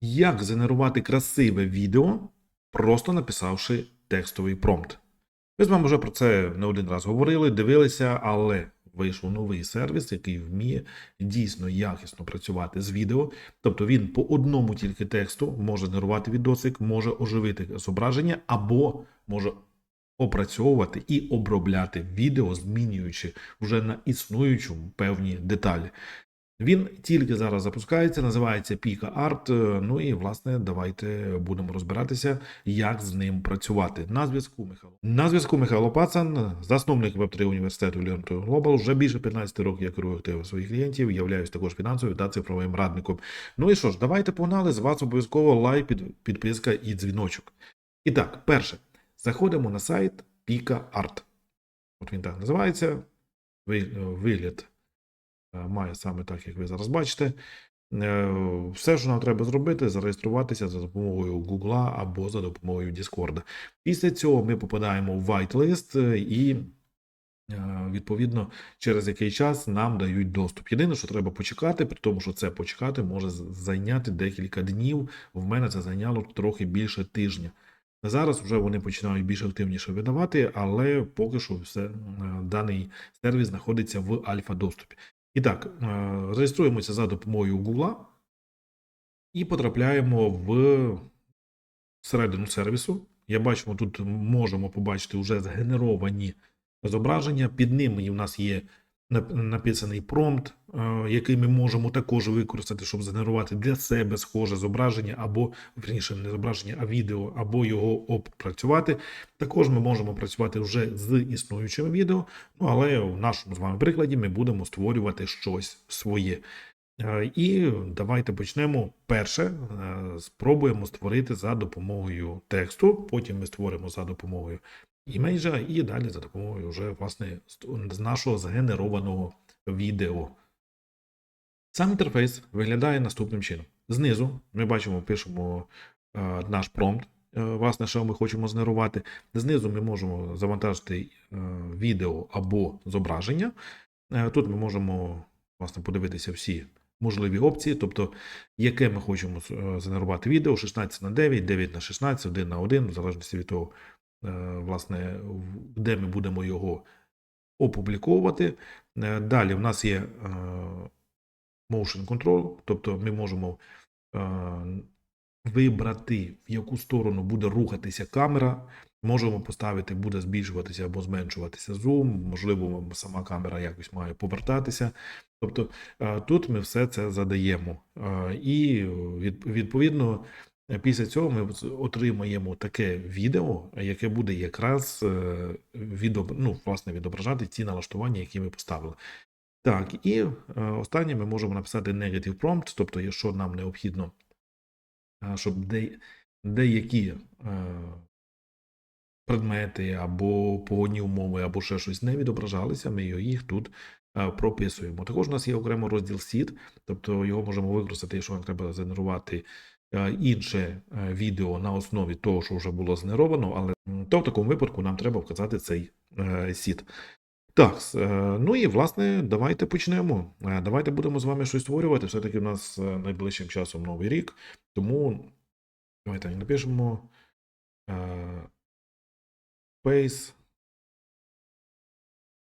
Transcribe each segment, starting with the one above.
Як згенерувати красиве відео, просто написавши текстовий промпт. Ми з вами вже про це не один раз говорили, дивилися, але вийшов новий сервіс, який вміє дійсно якісно працювати з відео. Тобто він по одному тільки тексту може генерувати відосик, може оживити зображення або може опрацьовувати і обробляти відео, змінюючи вже на існуючу певні деталі. Він тільки зараз запускається, називається Art. е, Ну і власне давайте будемо розбиратися, як з ним працювати. На зв'язку Михайло. На зв'язку Михайло Пацан, засновник Web3 університету Learn to Global. Вже більше 15 років я керую активом своїх клієнтів, являюсь також фінансовим та цифровим радником. Ну і що ж, давайте погнали. З вас обов'язково лайк, під, підписка і дзвіночок. І так, перше, заходимо на сайт Pika Art. От він так називається. Ви- Вигляд має саме так, як ви зараз бачите. Е, Все, що нам треба зробити, зареєструватися за допомогою Google або за допомогою Discord. Після цього ми попадаємо в whitelist е, і. е, Відповідно, через який час нам дають доступ. Єдине, що треба почекати, при тому, що це почекати може зайняти декілька днів. В мене це зайняло трохи більше тижня. Зараз вже вони починають більш активніше видавати, але поки що все е, даний сервіс знаходиться в альфа-доступі. І так, е, реєструємося за допомогою Google і потрапляємо в середину сервісу. Я бачимо, тут можемо побачити вже згенеровані зображення. Під ними у нас є написаний промпт, е, який ми можемо також використати, щоб згенерувати для себе схоже зображення, або верніше не зображення, а відео, або його опрацювати. Також ми можемо працювати вже з існуючими відео, ну але в нашому з вами прикладі ми будемо створювати щось своє. Е, І давайте почнемо. Перше, е, спробуємо створити за допомогою тексту, потім ми створимо за допомогою імейджа, і далі за допомогою вже власне з нашого згенерованого відео. Сам інтерфейс виглядає наступним чином. Знизу ми бачимо, пишемо е, наш промпт, е, власне, що ми хочемо згенерувати. Знизу ми можемо завантажити е, відео або зображення. Е, Тут ми можемо власне подивитися всі можливі опції, тобто яке ми хочемо е, згенерувати відео 16 на 9, 9 на 16, 1 на 1, в залежності від того, власне, де ми будемо його опубліковувати. Е, Далі в нас є е, motion control, тобто ми можемо е, вибрати, в яку сторону буде рухатися камера. Можемо поставити, буде збільшуватися або зменшуватися зум, можливо, сама камера якось має повертатися. Тобто е, тут ми все це задаємо. Е, І відповідно е, після цього ми отримаємо таке відео, яке буде якраз е, відоб... ну, власне, відображати ті налаштування, які ми поставили. Так, і е, останнє ми можемо написати negative prompt, тобто, якщо нам необхідно, е, щоб де... деякі предмети або погодні умови, або ще щось не відображалися, ми їх тут прописуємо. Також у нас є окремо розділ seed, тобто його можемо використати, якщо нам треба згенерувати інше е, відео на основі того, що вже було згенеровано, але то в такому випадку нам треба вказати цей е, seed. Так, е, ну і власне, давайте почнемо. Е, Давайте будемо з вами щось створювати. Все-таки в нас е, найближчим часом новий рік, тому давайте напишемо е, Space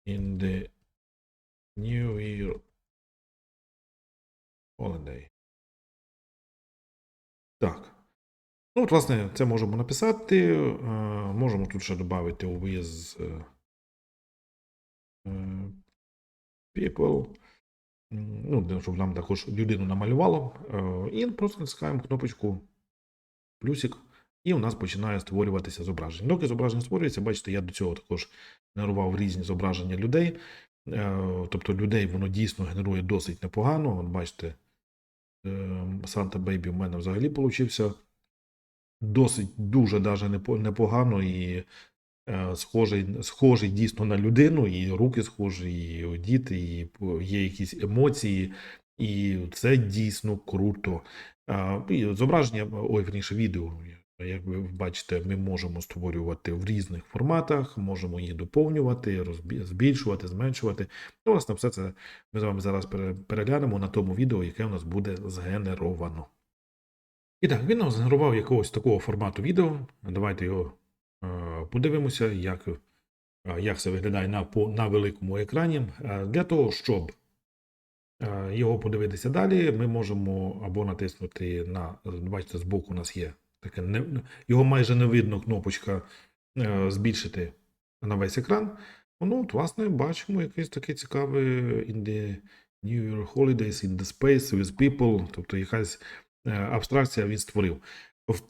in the New Year Holiday. Так. Ну, от, власне, це можемо написати. е, Можемо тут ще додати with е, е, people. Ну, щоб нам також людину намалювало. І просто натискаємо кнопочку плюсик, і у нас починає створюватися зображення. Доки зображення створюється, бачите, я до цього також генерував різні зображення людей. Тобто людей воно дійсно генерує досить непогано. От бачите, Санта Бейбі в мене взагалі получився досить дуже даже непо- непогано і е, схожий, схожий дійсно на людину, і руки схожі, і одіти, і є якісь емоції, і це дійсно круто. І зображення, ой, верніше, відео. Як ви бачите, ми можемо створювати в різних форматах, можемо їх доповнювати, розбі- збільшувати, зменшувати. Ну, власне, все це ми з вами зараз переглянемо на тому відео, яке у нас буде згенеровано. І так, він нам згенерував якогось такого формату відео. Давайте його е, подивимося, як, е, як це виглядає на, по, на великому екрані. Е, Для того, щоб е, його подивитися далі, ми можемо або натиснути на, бачите, збоку у нас є таке, не, його майже не видно кнопочка е, збільшити на весь екран. Ну, от, власне, бачимо якесь таке цікаве in the New Year Holidays in the Space with People, тобто якась е, абстракція він створив.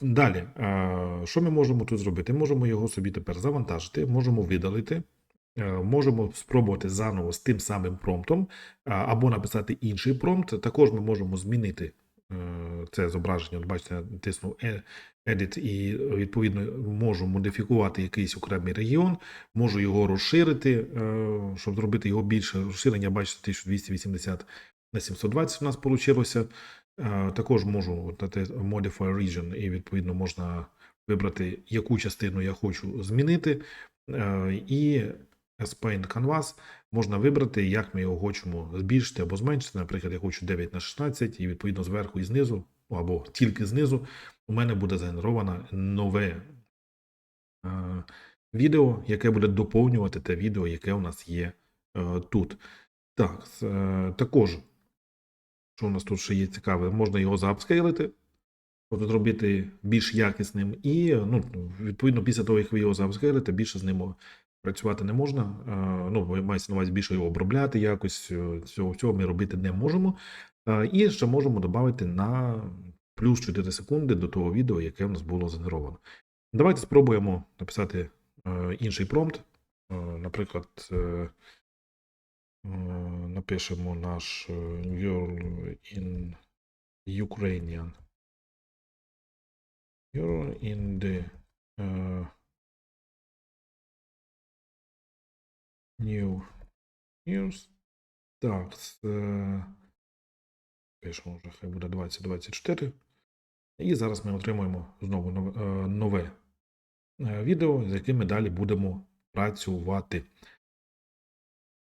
Далі, е, що ми можемо тут зробити? Можемо його собі тепер завантажити, можемо видалити, е, можемо спробувати заново з тим самим промптом, або написати інший промпт. Також ми можемо змінити е, це зображення. От бачите, натиснув «Е- Edit і відповідно можу модифікувати якийсь окремий регіон, можу його розширити, е, щоб зробити його більше. Розширення, бачите, 1280 на 720 у нас вийшло. Також можу Modify Region, і відповідно можна вибрати, яку частину я хочу змінити. Е, І S-Paint Canvas можна вибрати, як ми його хочемо збільшити або зменшити. Наприклад, я хочу 9 на 16, і відповідно зверху і знизу, або тільки знизу, у мене буде згенеровано нове е, відео, яке буде доповнювати те відео, яке у нас є е, тут. Так, е, також, що у нас тут ще є цікаве, можна його заапскейлити, тобто зробити більш якісним. І, ну, відповідно, після того, як ви його заапскейлите, більше з ним працювати не можна. Е, Ну, маєте на увазі більше його обробляти якось. е, Цього, цього ми робити не можемо. Е, І ще можемо додати на плюс 4 секунди до того відео, яке в нас було згенеровано. Давайте спробуємо написати інший промпт. Наприклад, напишемо наш You're in Ukrainian. You're in the New Years. Так, з, е, пишемо вже, хай буде 2024. І зараз ми отримуємо знову нове, е, е, відео, з яким ми далі будемо працювати.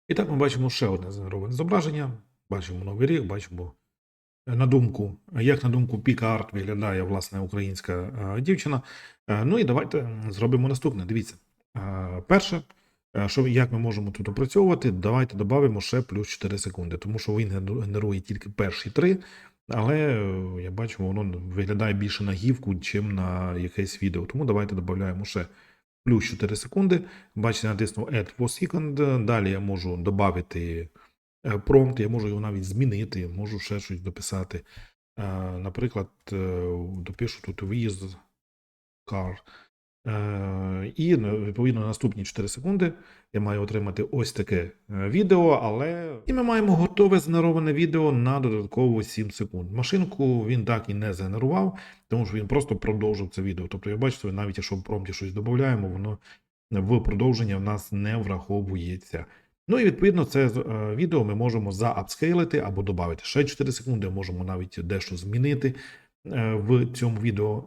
І так ми бачимо ще одне зображення. Бачимо новий рік, бачимо е, на думку, як на думку Піка Арт виглядає власне українська дівчина. Ну і давайте зробимо наступне. Дивіться. Перше, що як ми можемо тут опрацьовувати, давайте додамо ще плюс 4 секунди, тому що він генерує тільки перші три. Але е, я бачу, воно виглядає більше на гівку, чим на якесь відео. Тому давайте додаємо ще плюс 4 секунди. Бачите, натиснув Add for second. Далі я можу додати промпт, я можу його навіть змінити, можу ще щось дописати. Е, Наприклад, е, допишу тут виїзд car. Е, І ну, відповідно на наступні 4 секунди я маю отримати ось таке е, відео, але і ми маємо готове згенероване відео на додатково 7 секунд. Машинку він так і не згенерував, тому що він просто продовжив це відео. Тобто, я бачу, навіть якщо в промпті щось додаємо, воно в продовження в нас не враховується. Ну і відповідно це е, відео ми можемо заапскейлити або додати ще 4 секунди, можемо навіть дещо змінити в цьому відео.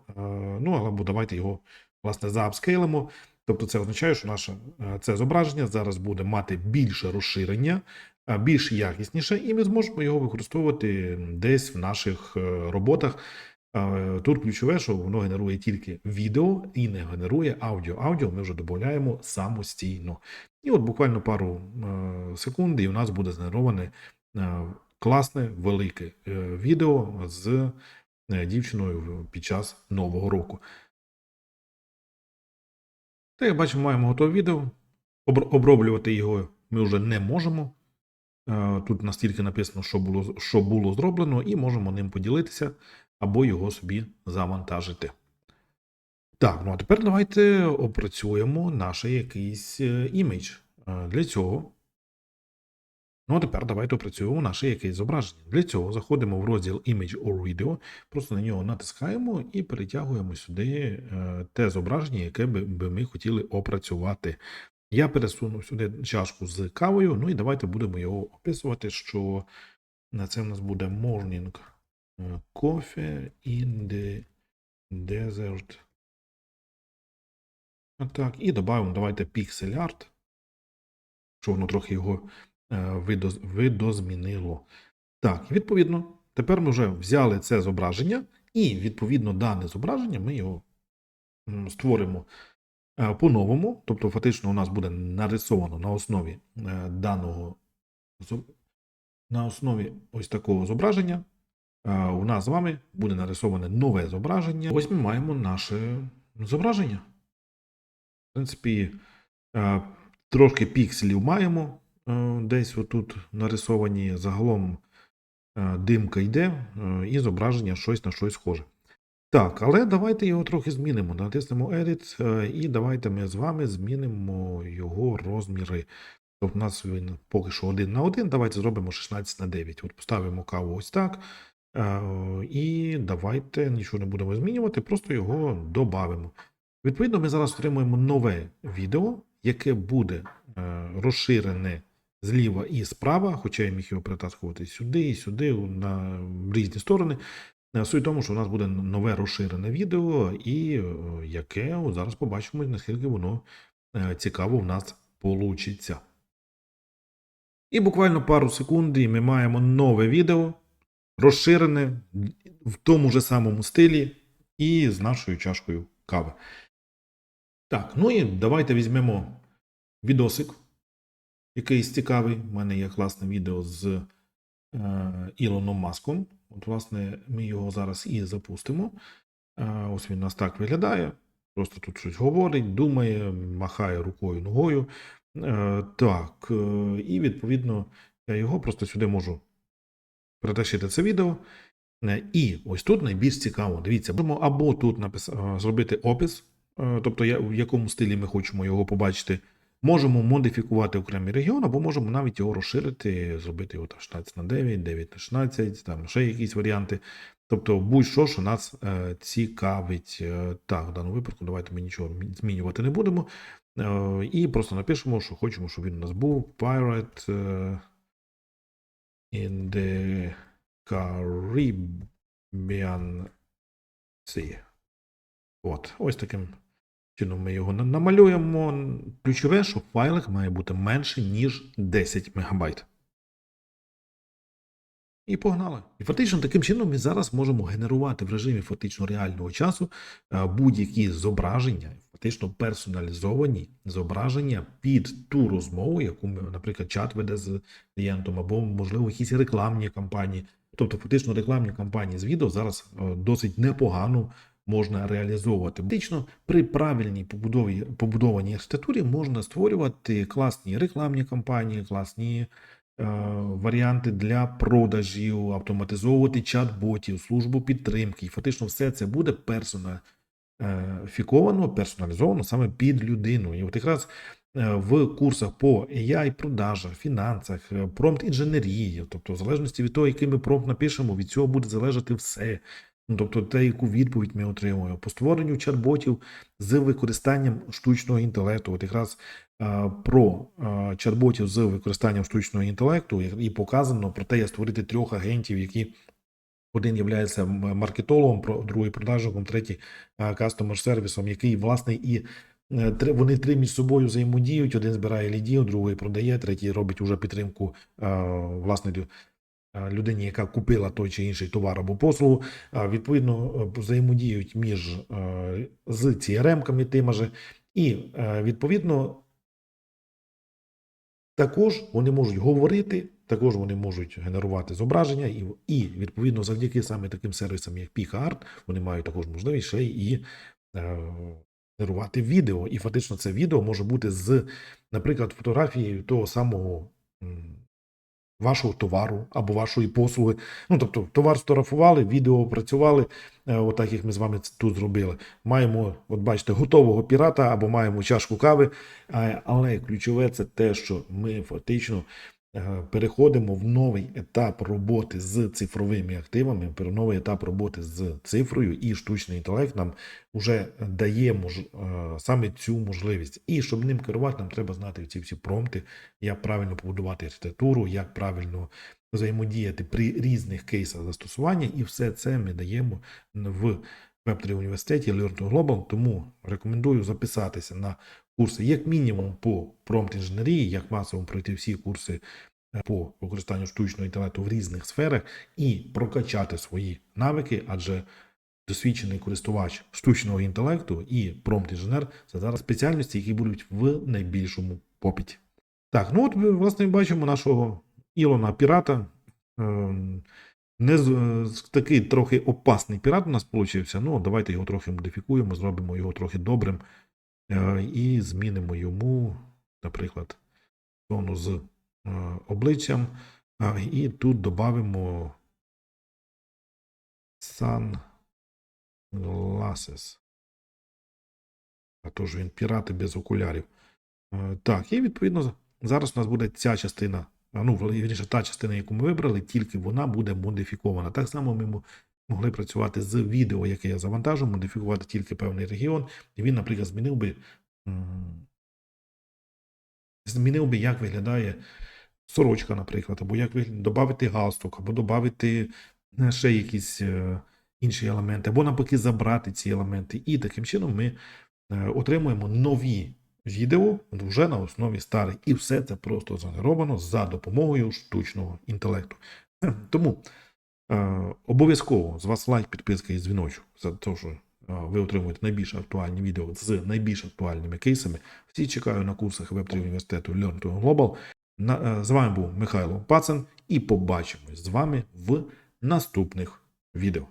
Ну або давайте його власне заапскейлимо. Тобто це означає, що наше е, це зображення зараз буде мати більше розширення, е, більш якісніше, і ми зможемо його використовувати десь в наших е, роботах. Тут ключове, що воно генерує тільки відео і не генерує аудіо. Аудіо ми вже додаємо самостійно. І от буквально пару секунд, і у нас буде згенероване класне велике відео з дівчиною під час Нового року. Та як бачимо, маємо готове відео. Оброблювати його ми вже не можемо. Е, Тут настільки написано, що було, що було зроблено, і можемо ним поділитися або його собі завантажити. Так, ну а тепер давайте опрацюємо наш якийсь е, імідж. Е, Для цього. Ну, а тепер давайте опрацюємо наше якесь зображення. Для цього заходимо в розділ Image or Video, просто на нього натискаємо і перетягуємо сюди е, те зображення, яке би, ми хотіли опрацювати. Я пересунув сюди чашку з кавою, ну і давайте будемо його описувати, що на це в нас буде morning coffee in the desert. Так, і додаємо давайте pixel art, щоб воно трохи його видозмінило. Так, відповідно, тепер ми вже взяли це зображення і відповідно дане зображення ми його створимо е, по-новому. Тобто, фактично, у нас буде нарисовано на основі е, даного на основі ось такого зображення. е, У нас з вами буде нарисоване нове зображення. Ось ми маємо наше зображення. В принципі, е, трошки пікселів маємо е, десь отут нарисовані. Загалом е, димка йде, е, і зображення щось на щось схоже. Так, але давайте його трохи змінимо. Натиснемо Edit, е, і давайте ми з вами змінимо його розміри. Тобто у нас він поки що 1 на 1, давайте зробимо 16 на 9. От поставимо каву ось так. е, І давайте нічого не будемо змінювати, просто його додамо. Відповідно, ми зараз отримуємо нове відео, яке буде е, розширене зліва і справа, хоча я міг його перетаскувати сюди і сюди, на різні сторони. Е, Суть в тому, що у нас буде нове розширене відео, і е, яке зараз побачимо, наскільки воно е, цікаво в нас получиться. І буквально пару секунд, і ми маємо нове відео, розширене в тому ж самому стилі і з нашою чашкою кави. Так, ну і давайте візьмемо відосик, якийсь цікавий. У мене є класне відео з е, Ілоном Маском. От, власне, ми його зараз і запустимо. Е, ось він нас так виглядає. Просто тут щось говорить, думає, махає рукою ногою. Е, так, е, і відповідно я його просто сюди можу перетащити це відео. Е, І ось тут найбільш цікаво. Дивіться, можемо або тут напис- е, зробити опис, е, тобто в якому стилі ми хочемо його побачити. Можемо модифікувати окремий регіон, або можемо навіть його розширити, зробити його там 16 на 9, 9 на 16, там ще якісь варіанти. Тобто будь-що, що нас е, цікавить. Е, так, в даному випадку давайте ми нічого змінювати не будемо. Е, і просто напишемо, що хочемо, щоб він у нас був Pirate е, in the Caribbean Sea. От, ось таким чином ми його намалюємо. Ключове, що файлик має бути менше, ніж 10 МБ. І погнали. І фактично таким чином ми зараз можемо генерувати в режимі фактично реального часу е, будь-які зображення, фактично персоналізовані зображення під ту розмову, яку наприклад, чат веде з клієнтом, або, можливо, якісь рекламні кампанії. Тобто, фактично, рекламні кампанії з відео зараз е, досить непогано можна реалізовувати. Фактично, при правильній побудові побудованій архітектурі можна створювати класні рекламні кампанії, класні е, варіанти для продажів, автоматизовувати чат-ботів, службу підтримки. І фактично все це буде персонафіковано, персоналізовано саме під людину. І от якраз е, в курсах по AI, продажах, фінансах, е, промпт-інженерії, тобто в залежності від того, який ми промпт напишемо, від цього буде залежати все. Ну, тобто те, яку відповідь ми отримуємо по створенню чат-ботів з використанням штучного інтелекту. От якраз е, про е, чат-ботів з використанням штучного інтелекту і показано про те, як створити трьох агентів, які один є маркетологом, другий продажником, третій кастомер сервісом, який власне і е, вони три між собою взаємодіють. Один збирає лідів, другий продає, третій робить уже підтримку власне людині, яка купила той чи інший товар або послугу. Відповідно, е, взаємодіють між е, з CRM-ками тими же, і е, відповідно також вони можуть говорити, також вони можуть генерувати зображення, і, і відповідно, завдяки саме таким сервісам, як PicaArt, вони мають також можливість ще і е, генерувати відео. І фактично це відео може бути з, наприклад, фотографією того самого вашого товару або вашої послуги. Ну, тобто, товар сторафували, відео опрацювали, е, отак як ми з вами тут зробили. Маємо, от бачите, готового пірата або маємо чашку кави. Е, Але ключове це те, що ми фактично переходимо в новий етап роботи з цифровими активами, пер- новий етап роботи з цифрою, і штучний інтелект нам вже дає мож, е, саме цю можливість. І щоб ним керувати, нам треба знати ці всі промпти, як правильно побудувати архітектуру, як правильно взаємодіяти при різних кейсах застосування, і все це ми даємо в Web3 університеті Learn to Global, тому рекомендую записатися на курси, як мінімум, по промпт інженерії, як масово пройти всі курси е, по використанню штучного інтелекту в різних сферах і прокачати свої навики, адже досвідчений користувач штучного інтелекту і промпт-інженер це зараз спеціальності, які будуть в найбільшому попиті. Так, ну от власне бачимо нашого Ілона Пірата. Ем, Не такий трохи опасний пірат у нас получився. Ну, давайте його трохи модифікуємо, зробимо його трохи добрим і змінимо йому, наприклад, зону з е, обличчям. І тут додамо sunglasses. А то ж він пірати без окулярів. Е, Так, і відповідно зараз у нас буде ця частина, ну, вірніше, та частина, яку ми вибрали, тільки вона буде модифікована. Так само ми могли працювати з відео, яке я завантажу, модифікувати тільки певний регіон. І він, наприклад, змінив би, змінив би, як виглядає сорочка, наприклад, або як додати галстук, або додати ще якісь е, інші елементи, або навпаки забрати ці елементи. І таким чином ми е, отримуємо нові відео вже на основі старих. І все це просто згенеровано за допомогою штучного інтелекту. Тому е, обов'язково з вас лайк, підписка і дзвіночок за те, що е, ви отримуєте найбільш актуальні відео з найбільш актуальними кейсами. Всі чекаю на курсах веб 3 університету Learn to Global. Е, з вами був Михайло Пацан і побачимось з вами в наступних відео.